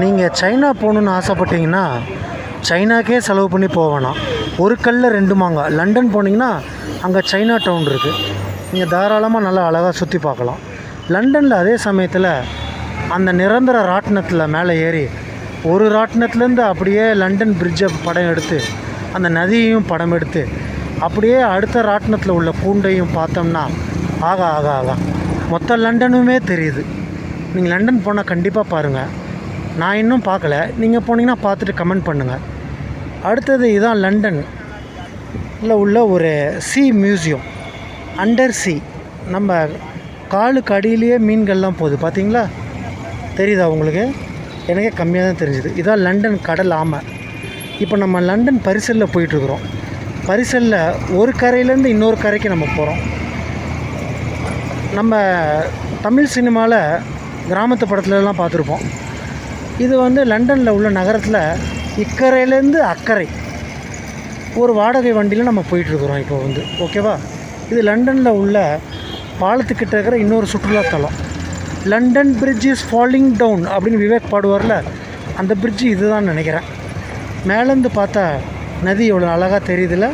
நீங்கள் சைனா போகணுன்னு ஆசைப்பட்டீங்கன்னா சைனாக்கே செலவு பண்ணி போவேணாம் ஒரு கல்லில் ரெண்டு மாங்காய் லண்டன் போனீங்கன்னா அங்கே சைனா டவுன் இருக்குது நீங்கள் தாராளமாக நல்லா அழகாக சுற்றி பார்க்கலாம். லண்டனில் அதே சமயத்தில் அந்த நிரந்தர ராட்டினத்தில் மேலே ஏறி ஒரு ராட்டினத்துலேருந்து அப்படியே லண்டன் பிரிட்ஜை படம் எடுத்து அந்த நதியையும் படம் எடுத்து அப்படியே அடுத்த ராட்டினத்தில் உள்ள பூண்டையும் பார்த்தோம்னா ஆகா ஆகா ஆகா. மொத்த லண்டனுமே தெரியுது. நீங்கள் லண்டன் போனால் கண்டிப்பாக பாருங்கள் நான் இன்னும் பார்க்கல. நீங்கள் போனீங்கன்னா பார்த்துட்டு கமெண்ட் பண்ணுங்கள் அடுத்தது இதுதான் லண்டன். உள்ள ஒரு சி மியூசியம் அண்டர் சி நம்ம காலுக்கு அடியிலேயே மீன்கள்லாம் போகுது. பார்த்தீங்களா? தெரியுதா உங்களுக்கு? எனக்கே கம்மியாக தான் தெரிஞ்சுது. இதான் லண்டன் கடல் ஆமை. இப்போ நம்ம லண்டன் பரிசலில் போயிட்டுருக்குறோம். பரிசலில் ஒரு கரையிலேருந்து இன்னொரு கரைக்கு நம்ம போகிறோம் நம்ம தமிழ் சினிமாவில் கிராமத்து படத்துலலாம் பார்த்துருப்போம். இது வந்து லண்டனில் உள்ள நகரத்தில் இக்கரையிலேருந்து அக்கறை ஒரு வாடகை வண்டியில் நம்ம போயிட்டுருக்குறோம் இப்போ வந்து. ஓகேவா இது லண்டனில் உள்ள பாலத்துக்கிட்ட இருக்கிற இன்னொரு சுற்றுலாத்தலம் London bridge is falling down அப்படின்னு விவேக் பாடுவார்ல அந்த பிரிட்ஜு இதுதான் நினைக்கிறேன். மேலேருந்து பார்த்தா நதி எவ்வளோ அழகாக தெரியுதுல்ல?